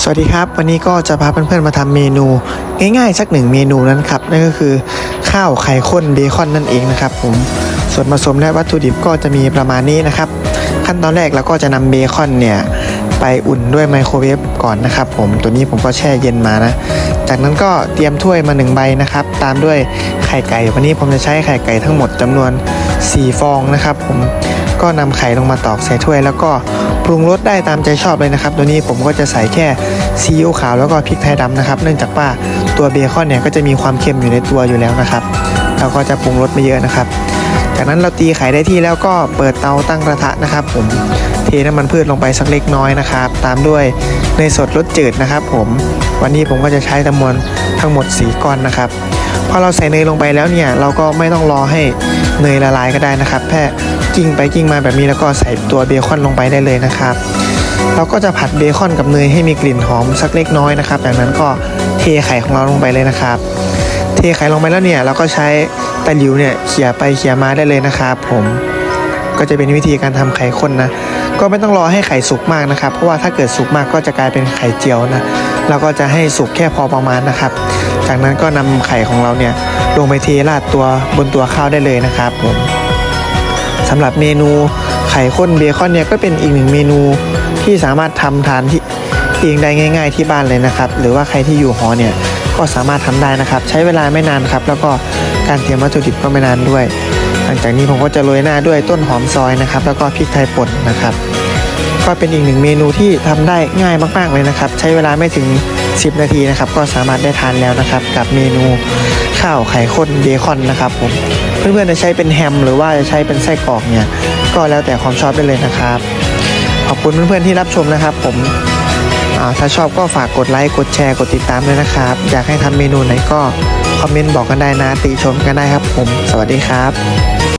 สวัสดีครับ วันนี้ก็จะพาเพื่อนๆมาทำเมนูง่ายๆสักหนึ่งเมนูนั้นครับนั่นก็คือข้าวไข่ข้นเบคอนนั่นเองนะครับผมส่วนผสมและวัตถุดิบก็จะมีประมาณนี้นะครับ ขั้นตอนแรกเราก็จะนำเบคอนเนี่ยไปอุ่นด้วยไมโครเวฟก่อนนะครับผมตัวนี้ผมก็แช่เย็นมานะ จากนั้นก็เตรียมถ้วยมาหนึ่งใบนะครับ ตามด้วยไข่ไก่วันนี้ผมจะใช้ไข่ไก่ทั้งหมดจำนวน 4 ฟองนะครับ ผมก็นำไข่ลงมาตอกใส่ถ้วย แล้วก็ปรุงรสได้ตามใจชอบเลยนะครับ ตัวนี้ผมก็จะใส่แค่ซีอิ๊วขาวแล้วก็พริกไทยดำนะครับ เนื่องจากว่าตัวเบคอนเนี่ยก็จะมีความเค็มอยู่ในตัวอยู่แล้วนะครับเราก็จะปรุงรสไม่เยอะนะครับ จากนั้นเราตีไข่ได้ที่แล้วก็เปิดเตาตั้งกระทะนะครับ ผมเทน้ำมันพืชลงไปสักเล็กน้อยนะครับ ตามด้วยเนยสดรสจืดนะครับ ผมวันนี้ผมก็จะใช้จำนวนทั้งหมดสีก้อนนะครับพอเราใส่เนยลงไปแล้วเนี่ยเราก็ไม่ต้องรอให้เนยละลายก็ได้นะครับแค่กิ้งไปกิ้งมาแบบนี้แล้วก็ใส่ตัวเบคอนลงไปได้เลยนะครับเราก็จะผัดเบคอนกับเนยให้มีกลิ่นหอมสักเล็กน้อยนะครับ จากนั้นก็เทไข่ของเราลงไปเลยนะครับ เทไข่ลงไปแล้วเนี่ยเราก็ใช้ตะหลิวเนี่ยเขี่ยไปเขี่ยมาได้เลยนะครับผมก็จะเป็นวิธีการทำไข่ข้นนะ ก็ไม่ต้องรอให้ไข่สุกมากนะครับ เพราะว่าถ้าเกิดสุกมากก็จะกลายเป็นไข่เจียวนะเราก็จะให้สุกแค่พอประมาณนะครับ จากนั้นก็นำไข่ของเราเนี่ยลงไปเทราดตัวบนตัวข้าวได้เลยนะครับผมสำหรับเมนูไข่ข้นเบคอนเนี่ยก็เป็นอีกหนึ่งเมนูที่สามารถทำทานที่เองได้ง่าย ๆ ที่บ้านเลยนะครับ หรือว่าใครที่อยู่หอเนี่ย ก็สามารถทำได้นะครับ ใช้เวลาไม่นานครับ แล้วก็การเตรียมวัตถุดิบก็ไม่นานด้วย หลังจากนี้ผมก็จะโรยหน้าด้วยต้นหอมซอยนะครับ แล้วก็พริกไทยป่นนะครับ ก็เป็นอีกหนึ่งเมนูที่ทำได้ง่ายมากๆเลยนะครับ ใช้เวลาไม่ถึง 10 นาทีนะครับ ก็สามารถได้ทานแล้วนะครับ กับเมนูข้าวไข่ข้นเบคอนนะครับผมเพื่อนๆจะใช้เป็นแฮม หรือว่าจะใช้เป็นไส้กรอกเนี่ยก็แล้วแต่ความชอบได้เลยนะครับ ขอบคุณเพื่อนๆที่รับชมนะครับ ผม ถ้าชอบก็ฝากกดไลค์ กดแชร์ กดติดตามด้วยนะครับ อยากให้ทำเมนูไหนก็คอมเมนต์บอกกันได้นะ ติชมกันได้ครับผม สวัสดีครับ